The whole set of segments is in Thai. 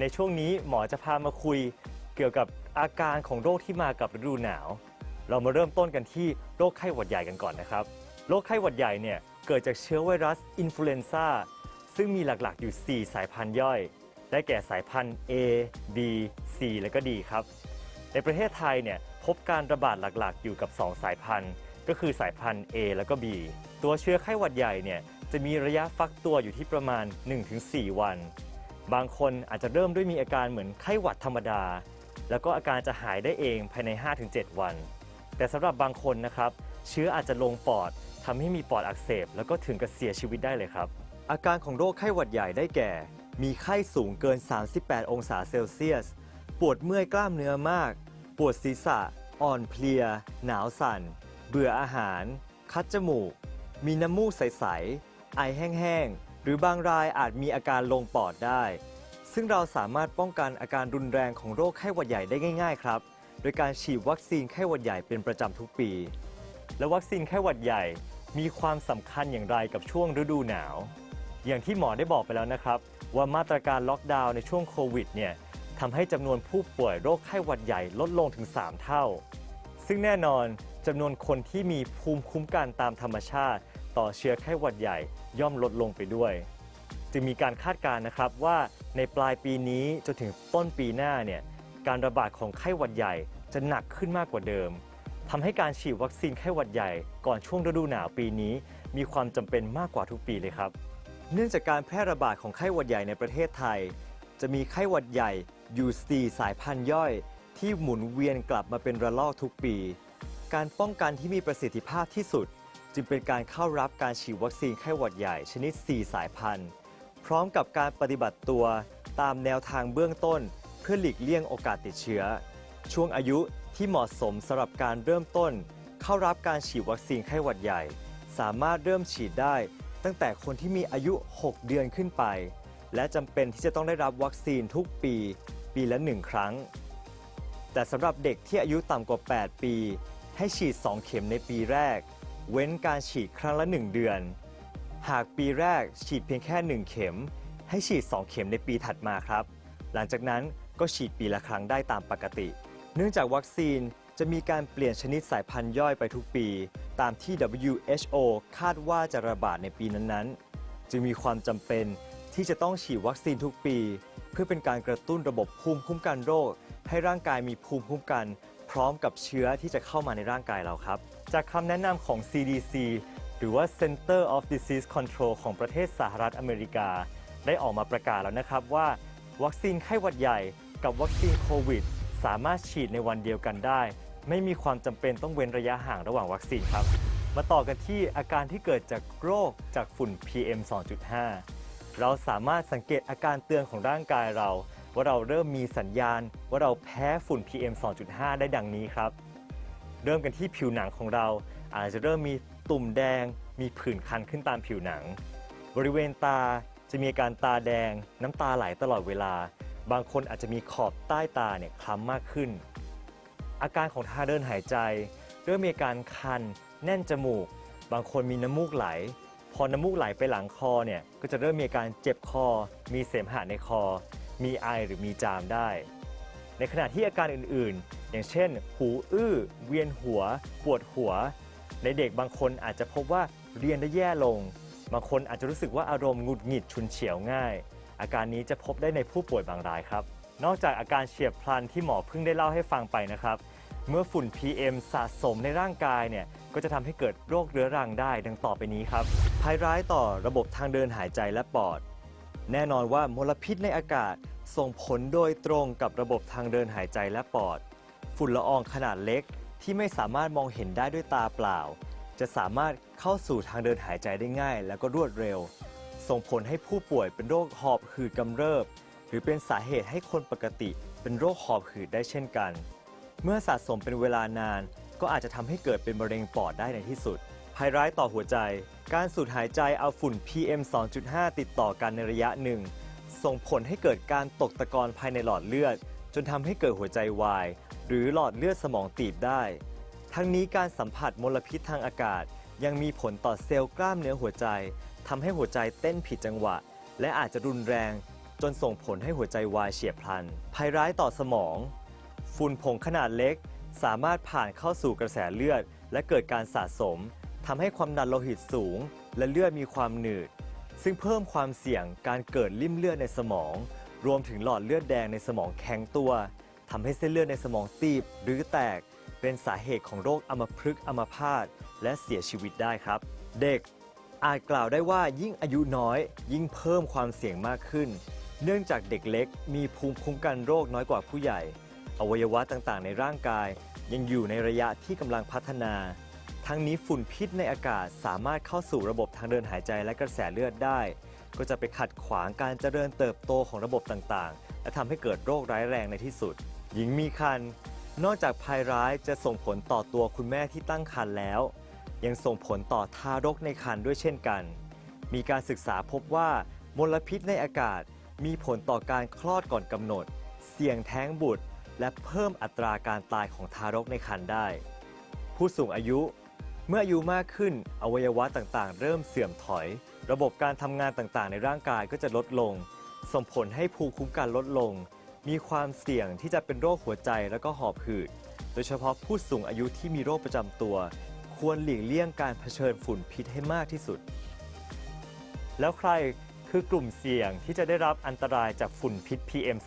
ในช่วงนี้หมอจะพามาคุยเกี่ยวกับอาการของโรคที่มากับฤดูหนาว เรามาเริ่มต้นกันที่โรคไข้หวัดใหญ่กันก่อนนะครับ โรคไข้หวัดใหญ่เนี่ยเกิดจากเชื้อไวรัสอินฟลูเอนซ่าซึ่งมีหลักๆอยู่ 4 สายพันธุ์ย่อย ได้แก่สายพันธุ์ A B C และก็ D ครับ ในประเทศไทยเนี่ยพบการระบาดหลักๆ อยู่กับ 2 สายพันธุ์ ก็คือสายพันธุ์ A แล้วก็ B ตัวเชื้อไข้หวัดใหญ่เนี่ยจะมีระยะฟักตัวอยู่ที่ประมาณ 1-4 วัน บางคนอาจจะเริ่มด้วยมีอาการเหมือนไข้หวัดธรรมดา แล้วก็อาการจะหายได้เองภายใน 5-7 วัน แต่สำหรับบางคนนะครับ เชื้ออาจจะลงปอดทำให้มีปอดอักเสบ แล้วก็ถึงกับเสียชีวิตได้เลยครับ อาการของโรคไข้หวัดใหญ่ได้แก่ มีไข้สูงเกิน 38 องศาเซลเซียส ปวดเมื่อยกล้ามเนื้อมาก ปวดศีรษะ อ่อนเพลีย หนาวสั่น เบื่ออาหาร คัดจมูก มีน้ำมูกใส ๆ ไอแห้ง ๆ หรือบางรายอาจมีอาการลงปอดได้ ซึ่งเราสามารถป้องกันอาการรุนแรงของโรคไข้หวัดใหญ่ได้ง่ายๆครับ โดยการฉีดวัคซีนไข้หวัดใหญ่เป็นประจำทุกปี และวัคซีนไข้หวัดใหญ่มีความสำคัญอย่างไรกับช่วงฤดูหนาว อย่างที่หมอได้บอกไปแล้วนะครับ ว่ามาตรการล็อกดาวน์ในช่วงโควิดเนี่ยทำให้จำนวนผู้ป่วยโรคไข้หวัดใหญ่ลดลงถึง 3 เท่า ซึ่งแน่นอนจำนวนคนที่มีภูมิคุ้มกันตามธรรมชาติ ต่อเชื้อไข้หวัดใหญ่ย่อมลดลงไปด้วย จึงมีการคาดการณ์นะครับว่าในปลายปีนี้จนถึงต้นปีหน้าเนี่ยการระบาดของไข้หวัดใหญ่จะหนักขึ้นมากกว่าเดิมทำให้การฉีดวัคซีนไข้หวัดใหญ่ก่อนช่วงฤดูหนาวปีนี้ มีความจำเป็นมากกว่าทุกปีเลยครับ เนื่องจากการแพร่ระบาดของไข้หวัดใหญ่ในประเทศไทย จะมีไข้หวัดใหญ่อยู่4สายพันธุ์ย่อย ที่หมุนเวียนกลับมาเป็นระลอกทุกปี การป้องกันที่มีประสิทธิภาพที่สุด จึงเป็นการเข้ารับการฉีดวัคซีนไข้หวัดใหญ่ชนิด 4 สายพันธุ์ พร้อมกับการปฏิบัติตัวตามแนวทางเบื้องต้น เพื่อหลีกเลี่ยงโอกาสติดเชื้อ ช่วงอายุที่เหมาะสมสำหรับการเริ่มต้น เข้ารับการฉีดวัคซีนไข้หวัดใหญ่ สามารถเริ่มฉีดได้ ตั้งแต่คนที่มีอายุ 6 เดือนขึ้นไป และจำเป็นที่จะต้องได้รับวัคซีนทุกปี ปีละ 1 ครั้ง แต่สำหรับเด็กที่อายุต่ำกว่า 8 ปี ให้ฉีด 2 เข็มในปีแรก เว้นการฉีดครั้งละ 1 เดือน หากปีแรกฉีดเพียงแค่ 1 เข็ม ให้ฉีด 2 เข็มในปีถัดมาครับ หลังจากนั้นก็ฉีดปีละครั้งได้ตามปกติ เนื่องจากวัคซีนจะมีการเปลี่ยนชนิดสายพันธุ์ย่อยไปทุกปี ตามที่ WHO คาดว่าจะระบาดในปีนั้นๆ จึงมีความจำเป็นที่จะต้องฉีดวัคซีนทุกปี เพื่อเป็นการกระตุ้นระบบภูมิคุ้มกันโรค ให้ร่างกายมีภูมิคุ้มกัน ร้อมกับเชื้อที่จะเข้ามาในร่างกายเราครับ จากคำแนะนำของ CDC หรือว่า Center of Disease Control ของประเทศสหรัฐอเมริกา ได้ออกมาประกาศแล้วนะครับว่า วัคซีนไข้หวัดใหญ่กับวัคซีนโควิด สามารถฉีดในวันเดียวกันได้ ไม่มีความจำเป็นต้องเว้นระยะห่างระหว่างวัคซีนครับ มาต่อกันที่อาการที่เกิดจากโรคจากฝุ่น PM 2.5 เราสามารถสังเกตอาการเตือนของร่างกายเรา ว่าเราเริ่มมีสัญญาณว่าเราแพ้ฝุ่น PM 2.5 ได้ดังนี้ครับ เริ่มกันที่ผิวหนังของเรา อาจจะเริ่มมีตุ่มแดง มีผื่นคันขึ้นตามผิวหนัง บริเวณตาจะมีอาการตาแดง น้ำตาไหลตลอดเวลา บางคนอาจจะมีขอบใต้ตาเนี่ยคล้ำมากขึ้น อาการของทางเดินหายใจ เริ่มมีอาการคัน แน่นจมูก บางคนมีน้ำมูกไหล พอน้ำมูกไหลไปหลังคอเนี่ยก็จะเริ่มมีอาการเจ็บคอ มีเสมหะในคอ มีไอหรือมีจามได้ ในขณะที่อาการอื่นๆ อย่างเช่น หูอื้อ เวียนหัว ปวดหัว ในเด็กบางคนอาจจะพบว่าเรียนได้แย่ลง บางคนอาจจะรู้สึกว่าอารมณ์หงุดหงิดฉุนเฉียวง่าย อาการนี้จะพบได้ในผู้ป่วยบางรายครับ นอกจากอาการเฉียบพลันที่หมอเพิ่งได้เล่าให้ฟังไปนะครับ เมื่อฝุ่น PM สะสมในร่างกายเนี่ยก็จะทำให้เกิดโรคเรื้อรังได้ดังต่อไปนี้ครับภัยร้ายต่อระบบทางเดินหายใจและปอด แน่นอนว่ามลพิษในอากาศส่งผลโดยตรงกับระบบทางเดินหายใจและปอด ฝุ่นละอองขนาดเล็กที่ไม่สามารถมองเห็นได้ด้วยตาเปล่า จะสามารถเข้าสู่ทางเดินหายใจได้ง่าย และก็รวดเร็ว ส่งผลให้ผู้ป่วยเป็นโรคหอบหืดกำเริบ หรือเป็นสาเหตุให้คนปกติเป็นโรคหอบหืดได้เช่นกัน เมื่อสะสมเป็นเวลานาน ก็อาจจะทำให้เกิดเป็นมะเร็งปอดได้ในที่สุด ภัยร้ายต่อหัวใจ การสูดหายใจเอาฝุ่น PM 2.5 ติดต่อกันในระยะหนึ่ง ส่งผลให้เกิดการตกตะกอนภายในหลอดเลือด จนทำให้เกิดหัวใจวาย หรือหลอดเลือดสมองตีบได้ ทั้งนี้การสัมผัสมลพิษทางอากาศ ยังมีผลต่อเซลล์กล้ามเนื้อหัวใจทำให้หัวใจเต้นผิดจังหวะ และอาจจะรุนแรงจจนส่งผลให้หัวใจวายเฉียบพลัน ภัยร้ายต่อสมอง ฝุ่นผงขนาดเล็ก สามารถผ่านเข้าสู่กระแสเลือด และเกิดการสะสม ทำให้ความดันโลหิตสูง และเลือดมีความหนืด ซึ่งเพิ่มความเสี่ยงการเกิดริ่มเลือดในสมอง รวมถึงหลอดเลือดแดงในสมองแข็งตัวทำให้เส้นเลือดในสมองตีบหรือแตก เป็นสาเหตุของโรคอัมพฤกษ์อัมพาตและเสียชีวิตได้ครับ เด็กอาจกล่าวได้ว่ายิ่งอายุน้อย ยิ่งเพิ่มความเสี่ยงมากขึ้น เนื่องจากเด็กเล็ก มีภูมิคุ้มกันโรคน้อยกว่าผู้ใหญ่ อวัยวะต่างๆ ในร่างกาย ยังอยู่ในระยะที่กำลังพัฒนา ทั้งนี้ฝุ่นพิษในอากาศสามารถเข้าสู่ระบบทางเดินหายใจและกระแสเลือดได้ ก็จะไปขัดขวางการเจริญเติบโตของระบบต่างๆ และทำให้เกิดโรคร้ายแรงในที่สุด หญิงมีครรภ์นอกจากภัยร้ายจะส่งผลต่อตัวคุณแม่ที่ตั้งครรภ์แล้ว ยังส่งผลต่อทารกในครรภ์ด้วยเช่นกัน มีการศึกษาพบว่ามลพิษในอากาศมีผลต่อการคลอดก่อนกำหนด เสี่ยงแท้งบุตร และเพิ่มอัตราการตายของทารกในครรภ์ได้ ผู้สูงอายุ เมื่ออายุมากขึ้น อวัยวะต่างๆ เริ่มเสื่อมถอย ระบบการทำงานต่างๆ ในร่างกายก็จะลดลง ส่งผลให้ภูมิคุ้มกันลดลง มีความเสี่ยงที่จะเป็นโรคหัวใจและก็หอบหืด โดยเฉพาะผู้สูงอายุที่มีโรคประจำตัว ควรหลีกเลี่ยงการเผชิญฝุ่นพิษให้มากที่สุด แล้วใครคือกลุ่มเสี่ยงที่จะได้รับอันตรายจากฝุ่นพิษ PM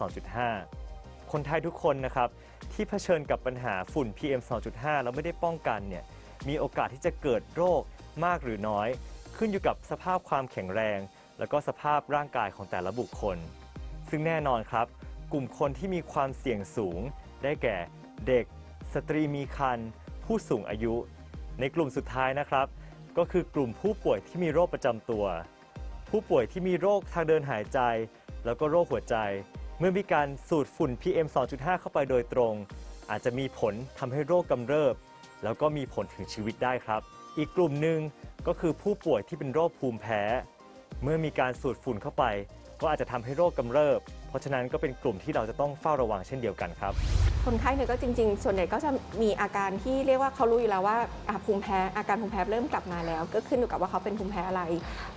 2.5 คนไทยทุกคนนะครับที่เผชิญกับปัญหาฝุ่น PM 2.5 แล้วไม่ได้ป้องกันเนี่ย มีโอกาสที่จะเกิดโรคมากหรือน้อย ขึ้นอยู่กับสภาพความแข็งแรง แล้วก็สภาพร่างกายของแต่ละบุคคล ซึ่งแน่นอนครับ กลุ่มคนที่มีความเสี่ยงสูง ได้แก่เด็ก สตรีมีครรภ์ผู้สูงอายุ ในกลุ่มสุดท้ายนะครับ ก็คือกลุ่มผู้ป่วยที่มีโรคประจำตัว ผู้ป่วยที่มีโรคทางเดินหายใจ แล้วก็โรคหัวใจ เมื่อมีการสูดฝุ่น PM 2.5 เข้าไปโดยตรง อาจจะมีผลทำให้โรคกำเริบ แล้วก็มีผลถึงชีวิตได้ครับ อีกกลุ่มหนึ่งก็คือผู้ป่วยที่เป็นโรคภูมิแพ้ เมื่อมีการสูดฝุ่นเข้าไป ก็อาจจะทำให้โรคกำเริบ เพราะฉะนั้นก็เป็นกลุ่มที่เราจะต้องเฝ้าระวังเช่นเดียวกันครับ คนไข้เนี่ยก็จริง ๆ ส่วนใหญ่ก็จะมีอาการที่เรียกว่าเขารู้อยู่แล้วว่าภูมิแพ้อาการภูมิแพ้เริ่มกลับมาแล้ว ก็ขึ้นอยู่กับว่าเขาเป็นภูมิแพ้อะไร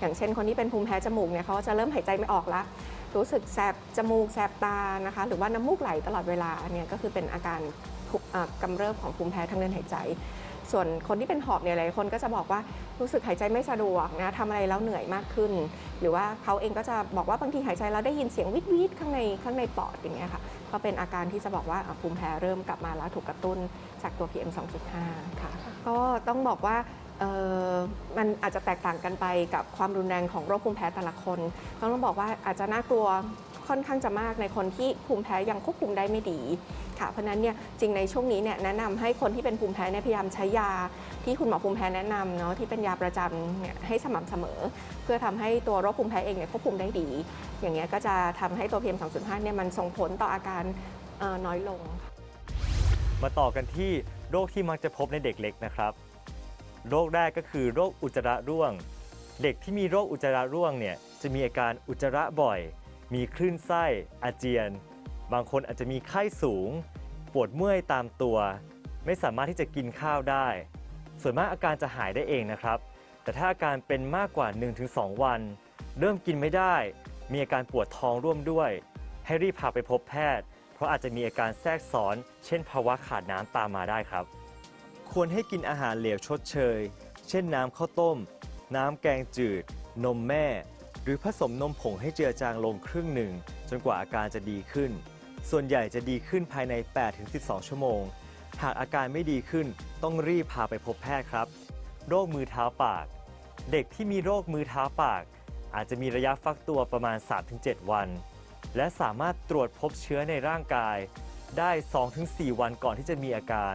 อย่างเช่น คนที่เป็นภูมิแพ้จมูกเนี่ยเขาก็จะเริ่มหายใจไม่ออกละรู้สึกแสบจมูกแสบตานะคะ หรือว่าน้ำมูกไหลตลอดเวลาเนี่ยก็คือเป็นอาการ กำเริบของภูมิแพ้ทางเดินหายใจ ส่วนคนที่เป็นหอบเนี่ยหลายคนก็จะบอกว่ารู้สึกหายใจไม่สะดวกนะทำอะไรแล้วเหนื่อยมากขึ้น หรือว่าเขาเองก็จะบอกว่าบางทีหายใจแล้วได้ยินเสียงวิดวิดข้างในข้างในปอดอย่างเงี้ยค่ะก็เป็นอาการที่จะบอกว่าภูมิแพ้เริ่มกลับมาแล้วถูกกระตุ้นจากตัว PM 2.5 ค่ะ ก็ต้องบอกว่ามันอาจจะแตกต่างกันไปกับความรุนแรงของโรคภูมิแพ้แต่ละคน ต้องบอกว่าอาจจะน่ากลัว ค่อนข้างจะมากในคนที่ภูมิแพ้ยังควบคุมได้ไม่ดีค่ะเพราะนั้นเนี่ยจริงในช่วงนี้เนี่ยแนะนำให้คนที่เป็นภูมิแพ้เนี่ยพยายามใช้ยา ที่คุณหมอภูมิแพ้แนะนำเนาะที่เป็นยาประจำเนี่ยให้สม่ำเสมอ เพื่อทำให้ตัวโรคภูมิแพ้เองเนี่ยควบคุมได้ดี อย่างเงี้ยก็จะทำให้ตัว PM 2.5เนี่ยมันส่งผลต่ออาการน้อยลง มาต่อกันที่โรคที่มักจะพบในเด็กเล็กนะครับโรคแรกก็คือโรคอุจจาระร่วง เด็กที่มีโรคอุจจาระร่วงเนี่ยจะมีอาการอุจจาระบ่อย มีคลื่นไส้ อาเจียน บางคนอาจจะมีไข้สูง ปวดเมื่อยตามตัว ไม่สามารถที่จะกินข้าวได้ ส่วนมากอาการจะหายได้เองนะครับ แต่ถ้าอาการเป็นมากกว่า 1-2 วัน เริ่มกินไม่ได้ มีอาการปวดท้องร่วมด้วย ให้รีบพาไปพบแพทย์ เพราะอาจจะมีอาการแทรกซ้อน เช่น ภาวะขาดน้ำตามมาได้ครับ ควรให้กินอาหารเหลวชดเชย เช่นน้ำข้าวต้ม น้ำแกงจืด นมแม่ หรือผสมนมผงให้เจือจางลงครึ่งหนึ่ง จนกว่าอาการจะดีขึ้น ส่วนใหญ่จะดีขึ้นภายใน 8-12 ชั่วโมง หากอาการไม่ดีขึ้นต้องรีบพาไปพบแพทย์ครับ โรคมือเท้าปาก เด็กที่มีโรคมือเท้าปาก อาจจะมีระยะฟักตัวประมาณ 3-7 วัน และสามารถตรวจพบเชื้อในร่างกาย ได้ 2-4 วันก่อนที่จะมีอาการ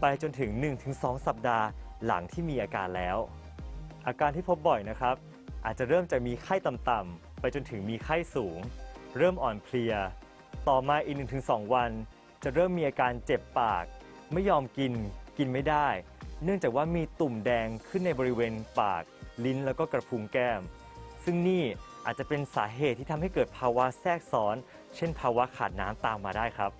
ไปจนถึง 1-2 สัปดาห์หลังที่มีอาการแล้ว อาการที่พบบ่อยนะครับ อาจจะเริ่มจากมีไข้ต่ำๆไปจนถึงมีไข้สูง เริ่มอ่อนเพลีย ต่อมาอีก 1-2 วัน จะเริ่มมีอาการเจ็บปาก ไม่ยอมกิน กินไม่ได้ เนื่องจากว่ามีตุ่มแดงขึ้นในบริเวณปาก ลิ้นแล้วก็กระพุ้งแก้ม ซึ่งนี่อาจจะเป็นสาเหตุที่ทำให้เกิดภาวะแทรกซ้อน เช่น ภาวะขาดน้ำตามมาได้ครับ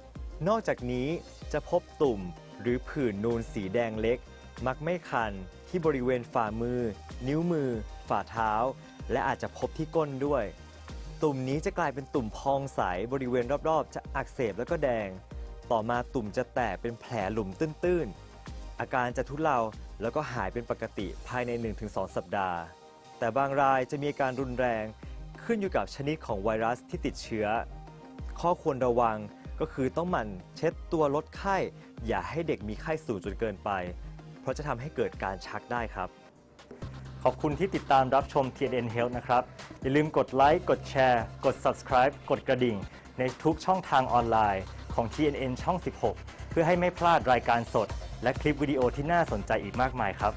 นอกจากนี้จะพบตุ่มหรือผื่นนูนสีแดงเล็ก มักไม่คันที่บริเวณฝ่ามือ นิ้วมือ ฝ่าเท้า และอาจจะพบที่ก้นด้วย ตุ่มนี้จะกลายเป็นตุ่มพองใสบริเวณรอบๆ จะอักเสบแล้วก็แดง ต่อมาตุ่มจะแตกเป็นแผลหลุมตื้นๆ อาการจะทุเลาแล้วก็หายเป็นปกติภายใน 1-2 สัปดาห์ แต่บางรายจะมีอาการรุนแรงขึ้นอยู่กับชนิดของไวรัสที่ติดเชื้อ ข้อควรระวังก็คือต้องหมั่นเช็ดตัวลดไข้ อย่าให้เด็กมีไข้สูงจนเกินไป เพราะจะทำให้เกิดการชักได้ครับ ขอบคุณที่ติดตามรับชม TNN Health นะครับ อย่าลืมกดไลค์กดแชร์ กด subscribe กดกระดิ่ง ในทุกช่องทางออนไลน์ของ TNN ช่อง 16 เพื่อให้ไม่พลาดรายการสด และคลิปวิดีโอที่น่าสนใจอีกมากมายครับ